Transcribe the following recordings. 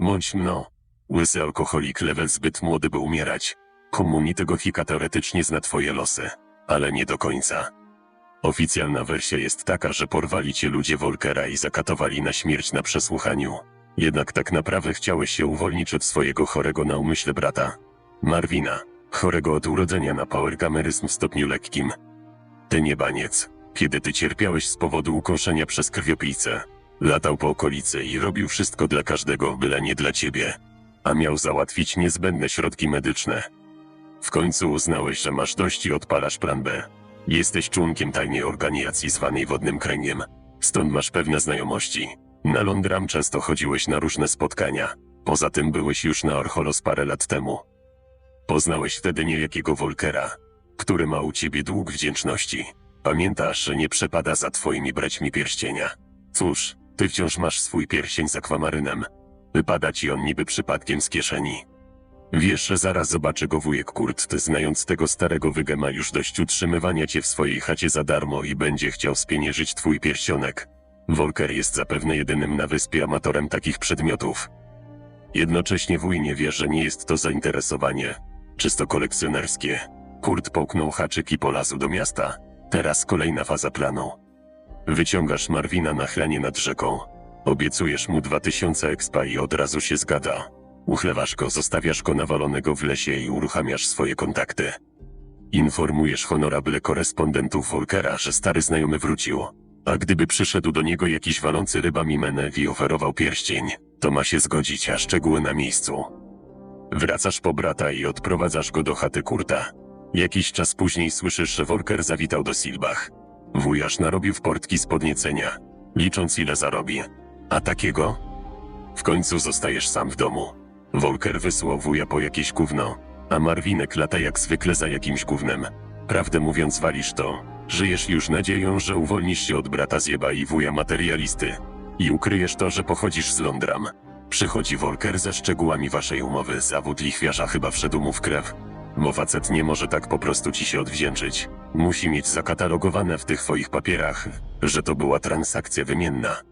Bądź mno. Łysy alkoholik level zbyt młody by umierać. Community Hika teoretycznie zna twoje losy, ale nie do końca. Oficjalna wersja jest taka, że porwali cię ludzie Volkera i zakatowali na śmierć na przesłuchaniu. Jednak tak naprawdę chciałeś się uwolnić od swojego chorego na umyśle brata. Marvina, chorego od urodzenia na powergameryzm w stopniu lekkim. Ty niebaniec, kiedy ty cierpiałeś z powodu ukąszenia przez krwiopijcę. Latał po okolicy i robił wszystko dla każdego, byle nie dla ciebie. A miał załatwić niezbędne środki medyczne. W końcu uznałeś, że masz dość i odpalasz plan B. Jesteś członkiem tajnej organizacji zwanej Wodnym Kręgiem. Stąd masz pewne znajomości. Na Londram często chodziłeś na różne spotkania. Poza tym byłeś już na Orcholos parę lat temu. Poznałeś wtedy niejakiego Volkera, który ma u ciebie dług wdzięczności. Pamiętasz, że nie przepada za twoimi braćmi pierścienia. Cóż, ty wciąż masz swój pierścień z akwamarynem. Wypada ci on niby przypadkiem z kieszeni. Wiesz, że zaraz zobaczy go wujek Kurt, ty znając tego starego wygę ma już dość utrzymywania cię w swojej chacie za darmo i będzie chciał spieniężyć twój pierścionek. Volker jest zapewne jedynym na wyspie amatorem takich przedmiotów. Jednocześnie wuj nie wie, że nie jest to zainteresowanie. Czysto kolekcjonerskie. Kurt połknął haczyk i polazł do miasta. Teraz kolejna faza planu. Wyciągasz Marwina na chlanie nad rzeką. Obiecujesz mu 2000 expa i od razu się zgada. Uchlewasz go, zostawiasz go nawalonego w lesie i uruchamiasz swoje kontakty. Informujesz honorable korespondentów Volkera, że stary znajomy wrócił. A gdyby przyszedł do niego jakiś walący rybami menew i oferował pierścień, to ma się zgodzić, a szczegóły na miejscu. Wracasz po brata i odprowadzasz go do chaty Kurta. Jakiś czas później słyszysz, że Volker zawitał do Silbach. Wujasz narobił w portki z podniecenia, licząc ile zarobi. A takiego? W końcu zostajesz sam w domu. Volker wysłał wuja po jakieś gówno, a Marwinek lata jak zwykle za jakimś gównem. Prawdę mówiąc walisz to, żyjesz już nadzieją, że uwolnisz się od brata zjeba i wuja materialisty. I ukryjesz to, że pochodzisz z Londram. Przychodzi Volker ze szczegółami waszej umowy, zawód lichwiarza chyba wszedł mu w krew. Bo facet nie może tak po prostu ci się odwdzięczyć. Musi mieć zakatalogowane w tych twoich papierach, że to była transakcja wymienna.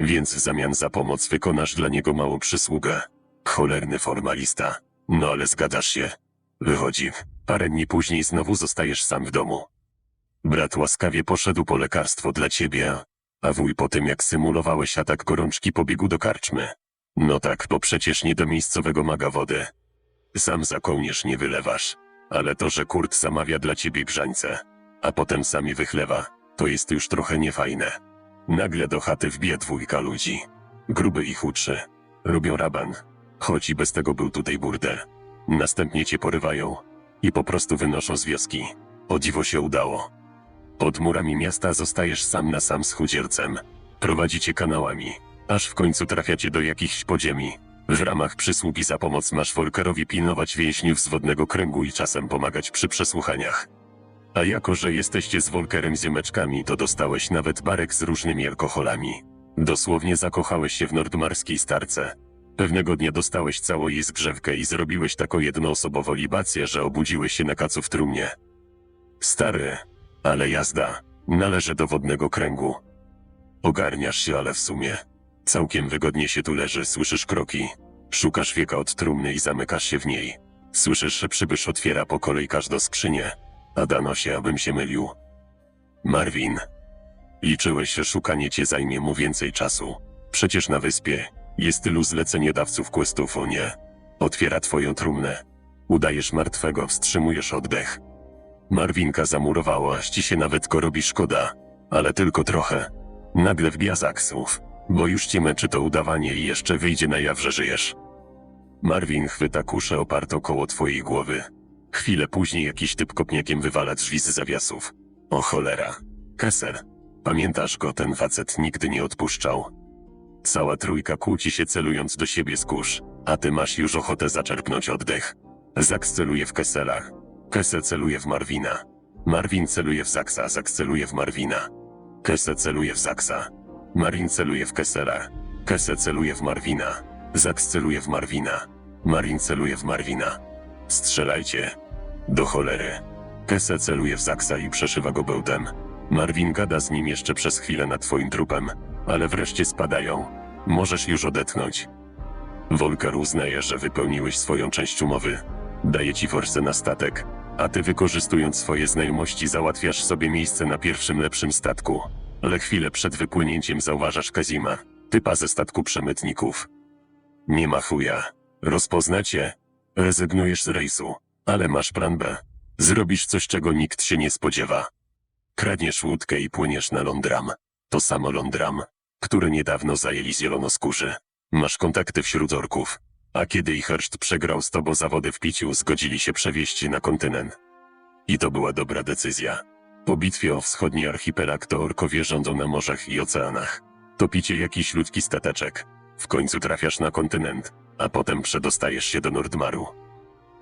Więc w zamian za pomoc wykonasz dla niego małą przysługę. Cholerny formalista. No ale zgadzasz się. Wychodzi. Parę dni później znowu zostajesz sam w domu. Brat łaskawie poszedł po lekarstwo dla ciebie, a wuj po tym jak symulowałeś atak gorączki pobiegł do karczmy. No tak, bo przecież nie do miejscowego maga wody. Sam za kołnierz nie wylewasz, ale to, że Kurt zamawia dla ciebie grzańce, a potem sami wychlewa, to jest już trochę niefajne. Nagle do chaty wbija dwójka ludzi. Gruby i chudszy. Robią raban. Choć i bez tego był tutaj burdel. Następnie cię porywają i po prostu wynoszą z wioski. O dziwo się udało. Pod murami miasta zostajesz sam na sam z chudziercem. Prowadzicie kanałami, aż w końcu trafiacie do jakichś podziemi. W ramach przysługi za pomoc masz Volkerowi pilnować więźniów z wodnego kręgu i czasem pomagać przy przesłuchaniach. A jako, że jesteście z Volkerem ziemeczkami, to dostałeś nawet barek z różnymi alkoholami. Dosłownie zakochałeś się w nordmarskiej starce. Pewnego dnia dostałeś całą jej zgrzewkę i zrobiłeś taką jednoosobową libację, że obudziłeś się na kacu w trumnie. Stary, ale jazda, należy do wodnego kręgu. Ogarniasz się, ale w sumie. Całkiem wygodnie się tu leży, słyszysz kroki. Szukasz wieka od trumny i zamykasz się w niej. Słyszysz, że przybysz otwiera po kolei każdą skrzynię. A dano się, abym się mylił. Marvin. Liczyłeś, że szukanie cię zajmie mu więcej czasu. Przecież na wyspie jest tylu zleceniodawców questów, o nie. Otwiera twoją trumnę. Udajesz martwego, wstrzymujesz oddech. Marwinka zamurowała, aż ci się nawet go robi szkoda. Ale tylko trochę. Nagle wbija zaksów, bo już cię męczy to udawanie i jeszcze wyjdzie na jaw, że żyjesz. Marvin chwyta kuszę opartą koło twojej głowy. Chwilę później jakiś typ kopniakiem wywala drzwi z zawiasów. O cholera. Kessel. Pamiętasz go, ten facet nigdy nie odpuszczał. Cała trójka kłóci się celując do siebie z kurz, a ty masz już ochotę zaczerpnąć oddech. Zaks celuje w Kessela. Kessel celuje w Marwina. Marvin celuje w Zaksa, Zaks celuje w Marwina. Kessel celuje w Zaksa. Marin celuje w Kessela. Kessel celuje w Marwina. Zaks celuje w Marwina. Marin celuje w Marwina. Strzelajcie. Do cholery. Kessel celuje w Zaksa i przeszywa go bełtem. Marvin gada z nim jeszcze przez chwilę nad twoim trupem, ale wreszcie spadają. Możesz już odetchnąć. Volker uznaje, że wypełniłeś swoją część umowy. Daje ci forsę na statek, a ty wykorzystując swoje znajomości załatwiasz sobie miejsce na pierwszym lepszym statku. Ale chwilę przed wypłynięciem zauważasz Kazima, typa ze statku przemytników. Nie ma chuja. Rozpoznacie? Rezygnujesz z rejsu, ale masz plan B. Zrobisz coś, czego nikt się nie spodziewa. Kradniesz łódkę i płyniesz na Londram. To samo Londram, który niedawno zajęli zielonoskórzy. Masz kontakty wśród orków. A kiedy ich herszt przegrał z tobą zawody w piciu, zgodzili się przewieźć na kontynent. I to była dobra decyzja. Po bitwie o wschodni archipelag to orkowie rządzą na morzach i oceanach. Topicie jakiś ludzki stateczek. W końcu trafiasz na kontynent, a potem przedostajesz się do Nordmaru.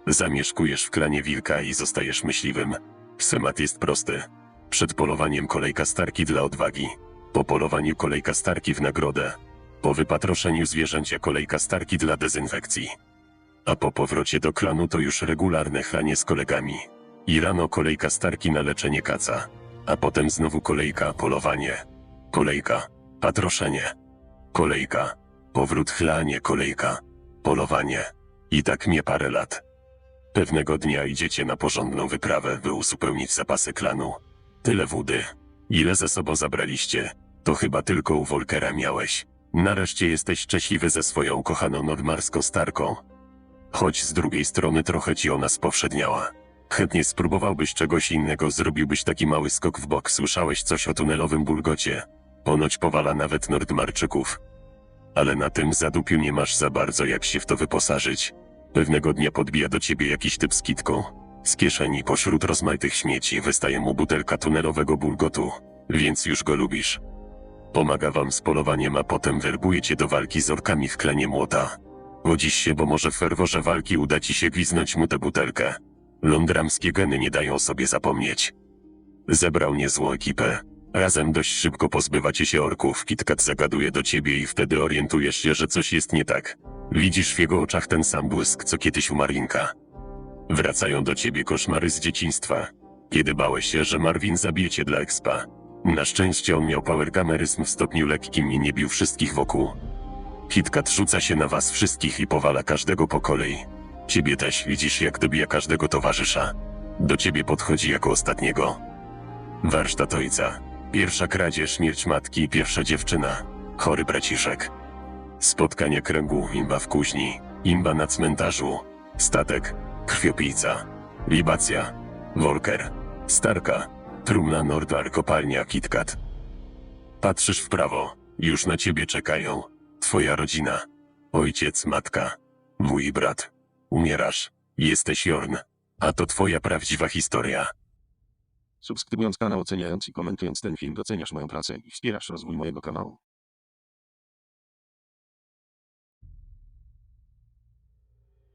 Zamieszkujesz w klanie wilka i zostajesz myśliwym. Schemat jest prosty. Przed polowaniem kolejka starki dla odwagi. Po polowaniu kolejka starki w nagrodę. Po wypatroszeniu zwierzęcia kolejka starki dla dezynfekcji. A po powrocie do klanu to już regularne chlanie z kolegami. I rano kolejka starki na leczenie kaca. A potem znowu kolejka polowanie. Kolejka patroszenie. Kolejka powrót chlanie kolejka polowanie. I tak mnie parę lat. Pewnego dnia idziecie na porządną wyprawę, by uzupełnić zapasy klanu. Tyle wody. Ile ze sobą zabraliście? To chyba tylko u Volkera miałeś. Nareszcie jesteś szczęśliwy ze swoją kochaną nordmarską starką. Choć z drugiej strony trochę ci ona spowszedniała. Chętnie spróbowałbyś czegoś innego, zrobiłbyś taki mały skok w bok. Słyszałeś coś o tunelowym bulgocie? Ponoć powala nawet Nordmarczyków. Ale na tym zadupiu nie masz za bardzo jak się w to wyposażyć. Pewnego dnia podbija do ciebie jakiś typ z kitką. Z kieszeni pośród rozmaitych śmieci wystaje mu butelka tunelowego bulgotu, więc już go lubisz. Pomaga wam z polowaniem, a potem werbuje cię do walki z orkami w klanie młota. Godzisz się, bo może w ferworze walki uda ci się gwiznąć mu tę butelkę. Londramskie geny nie dają sobie zapomnieć. Zebrał niezłą ekipę. Razem dość szybko pozbywacie się orków. KitKat zagaduje do ciebie i wtedy orientujesz się, że coś jest nie tak. Widzisz w jego oczach ten sam błysk, co kiedyś u Marinka. Wracają do ciebie koszmary z dzieciństwa. Kiedy bałeś się, że Marvin zabije cię dla expa. Na szczęście on miał powergameryzm w stopniu lekkim i nie bił wszystkich wokół. KitKat rzuca się na was wszystkich i powala każdego po kolei. Ciebie też widzisz jak dobija każdego towarzysza. Do ciebie podchodzi jako ostatniego. Warsztat ojca. Pierwsza kradzież, śmierć matki, pierwsza dziewczyna. Chory braciszek. Spotkanie kręgu, imba w kuźni, imba na cmentarzu, statek, krwiopijca, libacja, Volker, Starka, trumna Nordar, kopalnia KitKat. Patrzysz w prawo, już na ciebie czekają. Twoja rodzina, ojciec, matka, i brat. Umierasz, jesteś Jorn, a to twoja prawdziwa historia. Subskrybując kanał, oceniając i komentując ten film, doceniasz moją pracę i wspierasz rozwój mojego kanału.